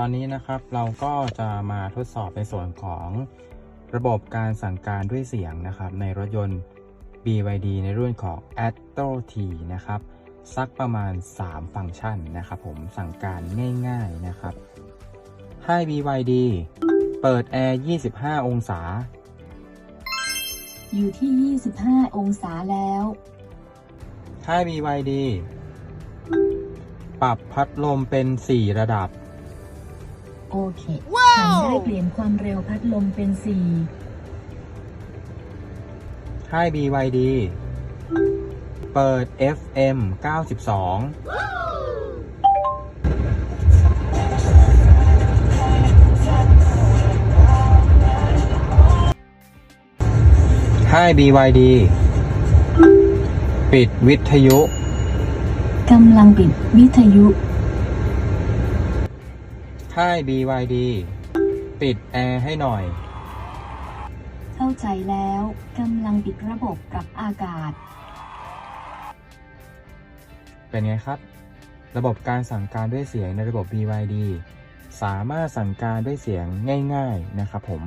ตอนนี้นะครับเราก็จะมาทดสอบในส่วนของระบบการสั่งการด้วยเสียงนะครับ ในรถยนต์ BYD ในรุ่นของ a t o T นะครับสักประมาณ 3 ฟังก์ชันนะครับผมสั่งการง่ายๆนะครับ ให้ BYD เปิดแอร์ 25 องศา อยู่ที่ 25 องศาแล้วให้ BYD ปรับพัดลมเป็น 4 ระดับ โอเคฉันได้เปลี่ยนความเร็วพัดลมเป็นให้ BYD เปิด FM 92ให้ BYD ปิดวิทยุ4กำลังปิดวิทยุ ให้ BYD ปิดแอร์ให้หน่อย เข้าใจแล้วกำลังปิดระบบปรับอากาศ เป็นไงครับ ระบบการสั่งการด้วยเสียงในระบบ BYD สามารถสั่งการด้วยเสียงง่าย ๆ นะครับผม